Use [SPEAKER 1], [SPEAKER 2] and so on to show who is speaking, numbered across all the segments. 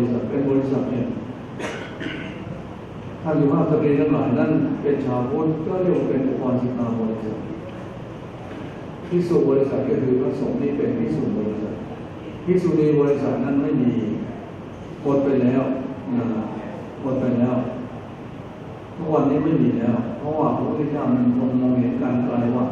[SPEAKER 1] ริษัทเป็นบริษัทเนี่ยท่านอยู่ภาพสตรีทั้งหลายนั้นเป็นชาวพุทธก็เรียกว่าเป็นอุปกรณ์สิกาบริษัทพิสุบริษัทก็คือพระสงฆ์นี่เป็นพิสุบริษัทพิสุณีบริษัทนั้นไม่มีหมดไปแล้วนะหมดไปแล้วทุกวันนี้ไม่มีแล้ว เพราะว่าพระพุทธเจ้ามันทรงมองเห็นการไกลว่า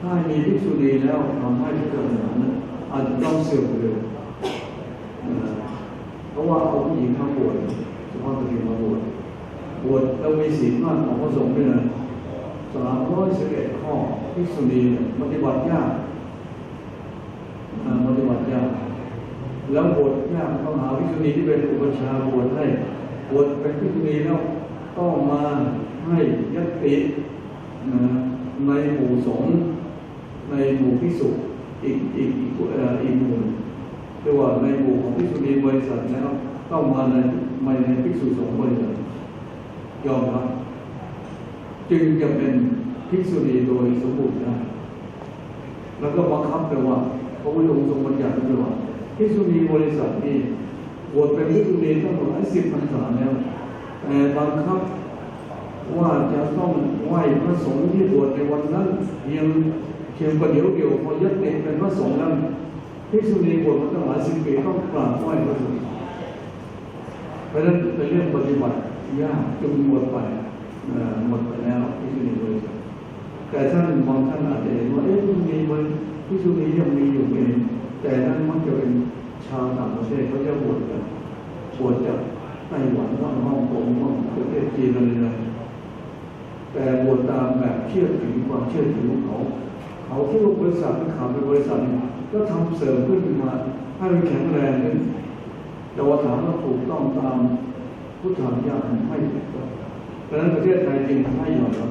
[SPEAKER 1] ถ้ามีภิกษุณีแล้วทำให้พุทธศาสนานั้นอาจจะต้องเสื่อมเร็ว เพราะว่าเอาผู้หญิงมาบวชเฉพาะตัวเองมาบวชบวชแล้วมีศีลมากของพระสงฆ์ด้วยนะสามร้อยสิบเอ็ดข้อภิกษุณีเนี่ยปฏิบัติยากปฏิบัติยากแล้วบวชยากต้องหาภิกษุณีที่เป็นอุปชาบวชให้บวชเป็นภิกษุณีแล้วต้องมาให้ยัตติในหมู่สงฆ์ในหมู่ภิกษุอีกอีกอีกเอ่ออีกหมู่หนึ่ง เรียว่าในหมู่ของภิกษุณีบริษัทแล้วต้องมาในมาในภิกษุสงฆ์บริษัทยอมรับจึงจะเป็นภิกษุณีโดยสมบูรณ์ได้แล้วก็บังคับเลยว่าพระพุทธองค์ทรงบัญญัติไว้ว่าภิกษุณีบริษัทนี่บวชเป็นภิกษุณีตั้งหมดสิบพรรษาแล้วแต่บังคับว่าจะต้องไหว้พระสงฆ์ที่บวชในวันนั้นเพียงเพียงประเดี๋ยวเดียวพอยัดเด็กเป็นพระสงฆ์นั้น ภิกษุณีบวชมาตั้งหลายสิบปีต้องกราบไหว้พระสงฆ์เพราะฉะนั้นเป็นเรื่องปฏิบัติยากจนหมดไปหมดไปแล้วภิกษุณีบริษัทแต่ท่านบางท่านอาจจะเห็นว่าเอ๊ะภิกษุณีบริภิกษุณียังมีอยู่เองแต่นั้นมักจะเป็นชาวต่างประเทศเขาจะบวชกันบวชจากไต้หวันว่างฮ่องกงว่างประเทศจีนอะไรเลยแต่บวชตามแบบเชื่อถือความเชื่อถือของเขาเขาที่ลงบริษัทที่ขาเป็นบริษัท ก็ทำเสริมขึ้นมาให้มันแข็งแรงเลยแต่ว่าถามว่าถูกต้องตามพุทธธรรมยากไม่ถูกต้องดังนั้นประเทศไทยจึงไม่ยอมรับ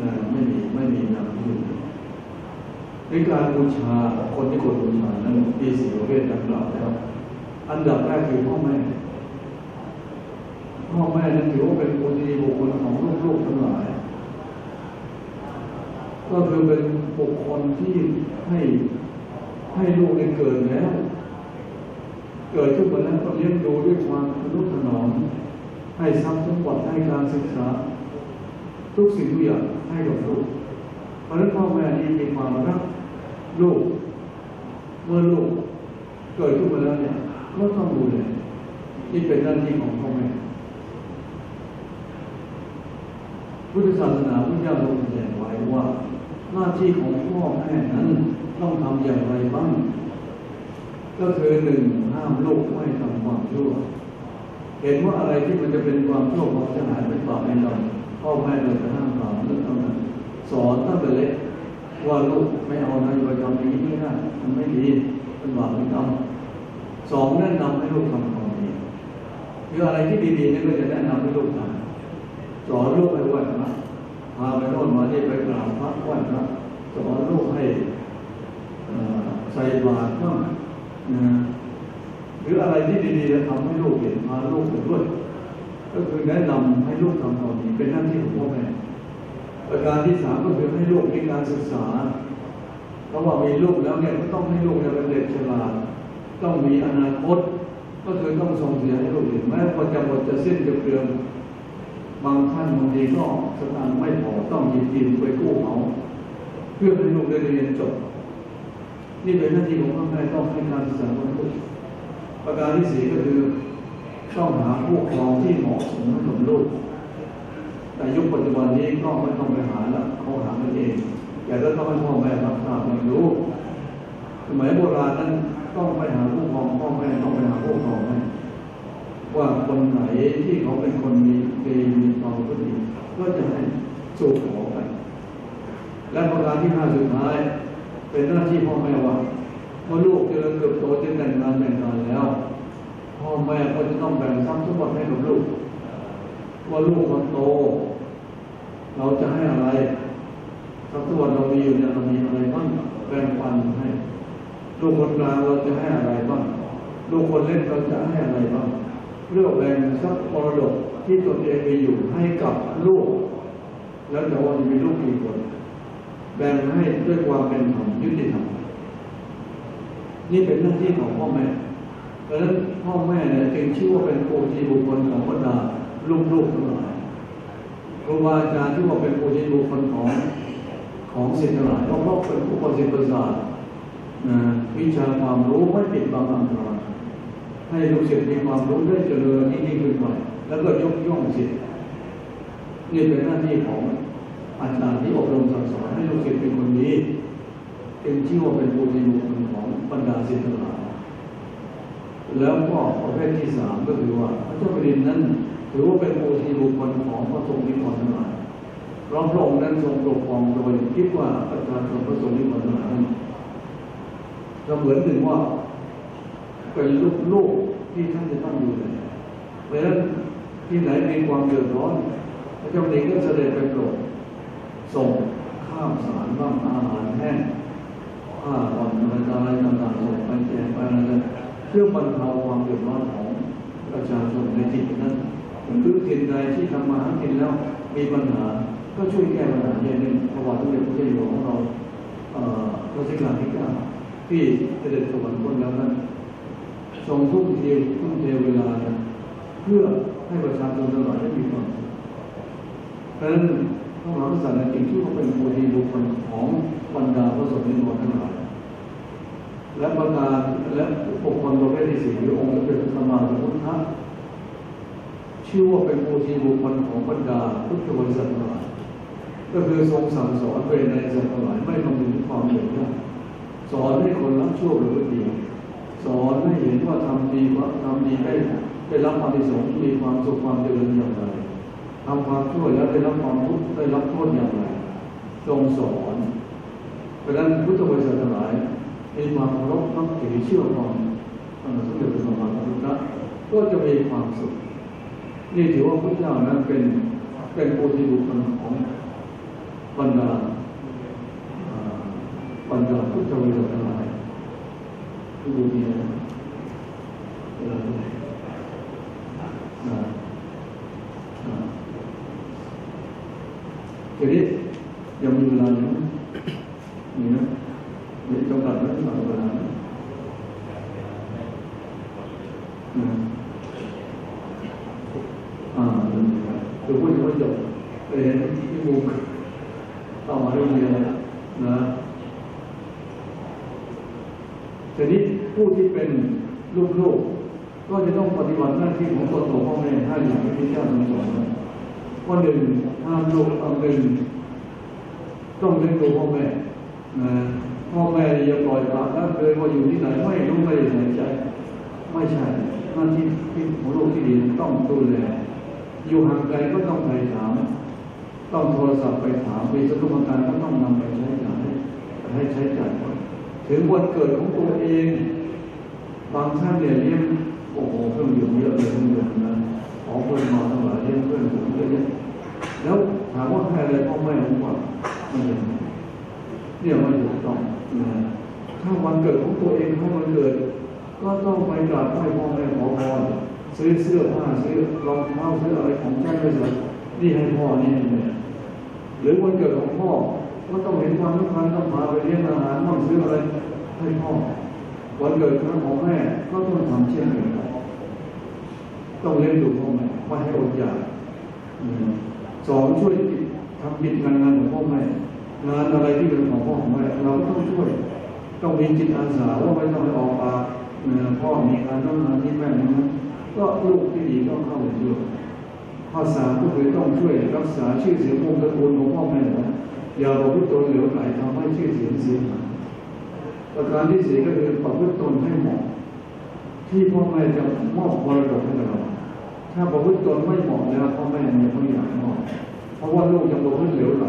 [SPEAKER 1] นะไม่มีไม่มีนามที่ในการบูชาคนที่ควรบูชานั้นมีสี่ประเภทดังกล่าวแล้ว อันดับแรกคือพ่อแม่พ่อแม่นั้นถือว่าเป็นคนดีบุคคลของลูกๆทั้งหลาย ก็คือเป็นบุคคลที่ให้ ให้ลูกได้เกิดแล้ว เกิดขึ้นมาแล้วก็เลี้ยงดูด้วยความทนุถนอมให้ทรัพย์สมบัติให้การศึกษา ทุกสิ่งทุกอย่างให้กับลูกเพราะฉะนั้นพ่อแม่นี่มีความรักลูกเมื่อลูกเกิดขึ้นมาแล้วเนี่ยก็ต้องดูแลนี่เป็นหน้าที่ของพ่อแม่พุทธศาสนาพุทธเจ้าทรงแสดงไว้ว่า หน้าที่ของพ่อแม่นั้นต้องทำอย่างไรบ้าง ก็คือหนึ่งห้ามลูกไม่ทำความชั่ว เห็นว่าอะไรที่มันจะเป็นความชั่วความเสียหายเป็นบาปเป็นกรรมพ่อแม่เราจะห้ามทำเรื่องนั้นสอนตั้งแต่เล็กว่าลูกไม่เอานะอย่าไปทำอย่างนี้ไม่ได้มันไม่ดีเป็นบาปเป็นกรรมสองแนะนำให้ลูกทำความดีคืออะไรที่ดีๆนี่ก็จะแนะนำให้ลูกทำสอนลูกให้ไหว้พระ พาไปโน่นมาที่ไปกราบพระไหว้พระสอนลูกให้ใส่บาตรบ้างนะหรืออะไรที่ดีๆจะทำให้ลูกเห็นพาลูกไปด้วย ก็คือแนะนำให้ลูกทำความดีเป็นหน้าที่ของพ่อแม่ประการที่สามก็คือให้ลูกมีการศึกษาเพราะว่ามีลูกแล้วเนี่ยก็ต้องให้ลูกเนี่ยเป็นเด็กฉลาดต้องมีอนาคต ก็คือต้องส่งเสียให้ลูกเห็นแม้พอจะหมดจะสิ้นจะเปลืองบางท่านบางทีก็สตางค์ ต้องหยิบยืมไปกู้เขาเพื่อให้ลูกได้เรียนจบ นี่เป็นหน้าที่ของพ่อแม่ต้องให้การศึกษาของลูกประการที่สี่ก็คือต้องหาผู้ครองที่เหมาะสมกับลูก แต่ยุคปัจจุบันนี้ก็ไม่ต้องไปหาละเขาหากันเองแต่ก็ต้องให้พ่อแม่รับทราบไม่รู้สมัยโบราณนั้นต้องไปหาผู้ครองพ่อแม่ต้องไปหาผู้ครองแม่ว่าคนไหนที่เขาเป็นคนมีดีมีความก็ดีก็จะให้ สู่ขอไป และประการที่ห้าสุดท้าย เป็นหน้าที่พ่อแม่ว่าเมื่อลูกเจริญเติบโตจนแต่งงานแต่งงานแล้วพ่อแม่ก็จะต้องแบ่งทรัพย์สมบัติให้กับลูก ว่าลูกคนโต เราจะให้อะไรทรัพย์สมบัติเรามีอยู่เนี่ยเรามีอะไรบ้างแบ่งปันให้ ลูกคนกลางเราจะให้อะไรบ้างลูกคนเล็กเราจะให้อะไรบ้างเลือกแบ่งทรัพย์มรดกที่ตนเองมีอยู่ให้กับลูก แล้วแต่ว่าจะมีลูกกี่คนแบ่งให้ด้วยความเป็นธรรมยุติธรรมนี่เป็นหน้าที่ของพ่อแม่เพราะฉะนั้นพ่อแม่เนี่ยจึงชื่อว่าเป็นโอทีบุคคลของบรรดาลูกๆทั้งหลายครูบาอาจารย์ที่ว่าเป็นโอทีบุคคลของของศิษย์ทั้งหลายเพราะว่าเป็นผู้ประสิทธิ์ประสาทนะวิชาความรู้ไม่ปิดบังอำพรางให้ลูกศิษย์มีความรู้ได้เจริญยิ่งขึ้นไปแล้วก็ยกย่องศิษย์ นี่เป็นหน้าที่ของอาจารย์ที่อบรมสั่งสอนให้ลูกศิษย์เป็นคนดีเป็นชื่อว่าเป็นโอทีบุคลของบรรดาศิษย์ทั้งหลายแล้วก็ประเภทที่สามก็คือว่าพระเจ้าแผ่นดินนั้นถือว่าเป็นโอทีบุคลของพระทรงนิพนธ์ทั้งหลายเพราะพระองค์นั้นทรงปกครองโดยคิดว่าประชาชนพระทรงนิพนธ์ทั้งหลายนั้นก็เหมือนถึงว่าเป็นลูกลูกที่ท่านจะต้องดูแลเพราะฉะนั้นที่ไหนมีความเดือดร้อน พระเจ้าแผ่นดินก็เสด็จไปโปรดส่งข้าวสารบ้างอาหารแห้งผ้าผ่อนอะไรต่างๆส่งไปแจกไปอะไรต่างๆเพื่อบรรเทาความเดือดร้อนของประชาชนในถิ่นนั้นหรือถิ่นใดที่ทำมาหากินแล้วมีปัญหาก็ช่วยแก้ปัญหาอย่างหนึ่งประวัติสมเด็จพระเจ้าอยู่หัวของเราเอ่อรัชกาลที่เก้าที่เสด็จสวรรคตแล้วนั้นทรงทุ่มเททุ่มเทเวลาเพื่อให้ประชาชนทั้งหลายได้มีความส เพราะฉะนั้นพระมหากษัตริย์จริงที่เขาเป็นโพธิบุคคลของบรรดาพระสงฆ์นิกรทั้งหลายและประกาและบุคคลประเภทที่สี่คือองค์เด็จพระสัมาสัมพุทธะชื่อว่าเป็นโอทีบุคคลของบรรดาพุทธบริษัททั้งหลายก็คือทรงสั่งสอนเวรในสัตว์ทั้งหลายไม่คำนึงถึงความเหนื่อยยากสอนให้คนรับชั่วหรือดีสอนให้เห็นว่าทำดีว่าทำดีได้ได้รับความประสงค์มีความสุขความเจริญอย่างไร ทำความชั่วแล้วได้รับความทุกข์ได้รับโทษอย่างไรทรงสอนเพราะฉะนั้นพุทธบริษัทหลายมีความเคารพนับถือเชื่อฟังท่านสมเด็จพระสัมมาสัมพุทธเจ้าก็จะมีความสุข นี่ถือว่าพระเจ้านั้นเป็นเป็นโอทีบุคคลของบรรดาบรรดาพุทธบริษัทหลายที่ดูดีนะเวลาดูอ่าอ่าทีนี้ยังมีเวลาอยู่ไหมมีนะ มีจำกัดไว้ตลอดเวลา อ่าคือพูดถึงว่าจบไปเห็นที่มุมเข้ามาโรงเรียนนะทีนี้ผู้ที่เป็นลูกๆก็จะต้องปฏิบัติหน้าที่ของตนของพ่อแม่ให้อย่างที่พระเจ้าทรงสอนว่าหนึ่งห้ามลูกเอาหนึ่งต้องเลี้ยงดูพ่อแม่นะพ่อแม่อย่าปล่อยปละละเลยว่าอยู่ที่ไหนไม่รู้ไม่ได้ใส่ใจ ไม่ใช่ น้าที่ที่ของลูกที่ดีต้องดูแล อยู่ห่างไกลก็ต้องไปถาม ต้องโทรศัพท์ไปถามมีสตุปการก็ต้องนำไปใช้จ่ายให้ใช้จ่ายถึงวันเกิดของตัวเอง บางท่านเนี่ยเลี้ยงโอ้โหเครื่องดื่มเยอะเลยเครื่องดื่มนะขอเพื่อนมาทั้งหลายเลี้ยงเพื่อนผมเยอะแยะแล้วถามว่าให้อะไรพ่อแม่ผมว่าไม่ได้เนี่ยไม่ถูกต้องนะถ้าวันเกิดของตัวเองถ้าวันเกิด ก็ต้องไปกราบไหว้พ่อแม่ขอพรซื้อเสื้อผ้าซื้อรองเท้าซื้ออะไรของใช้ไปใส่นี่ให้พ่อนี่ให้แม่หรือวันเกิดของพ่อก็ต้องเห็นความสำคัญต้องพาไปเลี้ยงอาหารต้องซื้ออะไรให้พ่อวันเกิดของแม่ก็ต้องทำเช่นเดียวกันต้องเลี้ยงดูพ่อแม่ไม่ให้อดอยากสองช่วยทำกิจงานงานของพ่อแม่งานอะไรที่เป็นของพ่อของแม่เราก็ต้องช่วย ต้องมีจิตอาสาว่าไม่ต้องไปออกปาก พ่อมีงานต้องงานที่แม่นั้นก็ลูกที่ดีต้องเข้าไปช่วยข้อสามก็คือต้องช่วยรักษาชื่อเสียงวงตระกูลของพ่อแม่นะอย่าประพฤติตนเหลวไหลทำให้ชื่อเสียงเสียหายประการที่สี่ก็คือประพฤติตนให้เหมาะที่พ่อแม่จะมอบมรดกให้เราถ้าประพฤติตนไม่เหมาะแล้วพ่อแม่เนี่ยไม่อยากมอบเพราะว่าลูกจะประพฤติเหลวไหล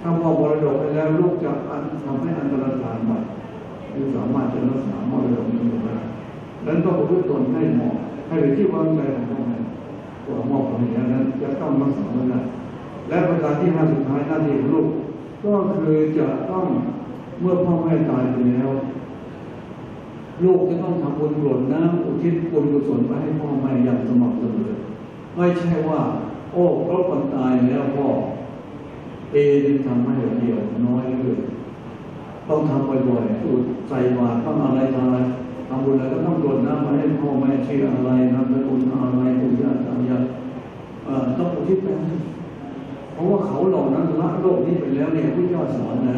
[SPEAKER 1] ถ้ามอบมรดกไปแล้วลูกจะทำให้อันตรธานไป คือสามารถจะรักษามรดกนี้ได้นั้นต้องระพฤติตนให้เหมาะให้เป็นที่วางใจของพ่อแม่ตัวมอบของอย่างนั้นจะต้องรักษาไว้ได้และประการที่ห้าสุดท้ายหน้าที่ของลูก ก็คือจะต้องเมื่อพ่อแม่ตายไปแล้ว ลูกจะต้องทำบุญกรดน้ำอุทิศบุญกุศลไปให้พ่อแม่อย่างสม่ำเสมอไม่ใช่ว่า โอ้เพราะคนตายแล้วพ่อเอจึงทำให้เดียวน้อยเลย ต้องทำบ่อยๆอุดใส่บาตรต้องอะไรทำอะไรทำบุญแล้วก็ต้องกรวดน้ำมาให้พ่อแม่ชื่ออะไรนามสกุลอะไรปู่ย่าตายายต้องอุทิศไปเพราะว่าเขาเหล่านั้นละโลกนี้ไปแล้วเนี่ยพระเจ้าสอนนะ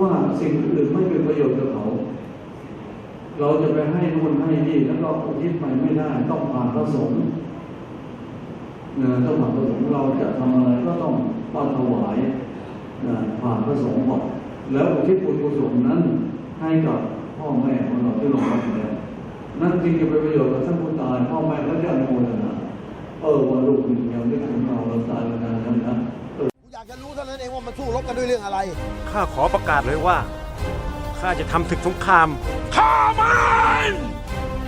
[SPEAKER 1] ว่าสิ่งอื่นไม่เป็นประโยชน์กับเขา เราจะไปให้นู่นให้นี่แล้วก็อุทิศไปไม่ได้ ต้องผ่านพระสงฆ์นะต้องผ่านพระสงฆ์เราจะทำอะไรก็ต้องต้องถวายนะผ่านพระสงฆ์ก่อน แล้วอุทิศบุญกุศลนั้นให้กับพ่อแม่ของเราที่ลงมาแล้วนั่นจริงจะเป็นประโยชน์กับท่านผู้ตายพ่อแม่ก็จะอนุโมทนาเออวันลูกยังนึกถึงเราเราตายมานานแล้วนะเออ
[SPEAKER 2] กูอยากจะรู้เท่านั้นเองว่ามันสู้รบกันด้วยเรื่องอะไร
[SPEAKER 3] ข้าขอประกาศเลยว่า ข้าจะทำศึกสงคราม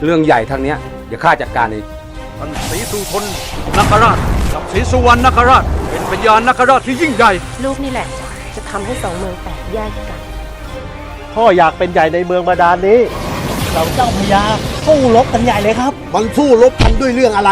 [SPEAKER 4] เรื่องใหญ่ทางเนี้ย เดี๋ยวข้าจัดการเอง
[SPEAKER 3] ท่านศรีสุทนนคราชกับศรีสุวรรณนคราช เป็นพญานนคราชที่ยิ่งใหญ่
[SPEAKER 5] ลูกนี่แหละจะ ทำให้สองเมืองแตกแยกกัน
[SPEAKER 6] พ่ออยากเป็นใหญ่ในเมืองบาดาลนี้ เราเจ้าพญาสู้รบกันใหญ่เลยครับ
[SPEAKER 2] มันสู้รบกันด้วยเรื่องอะไร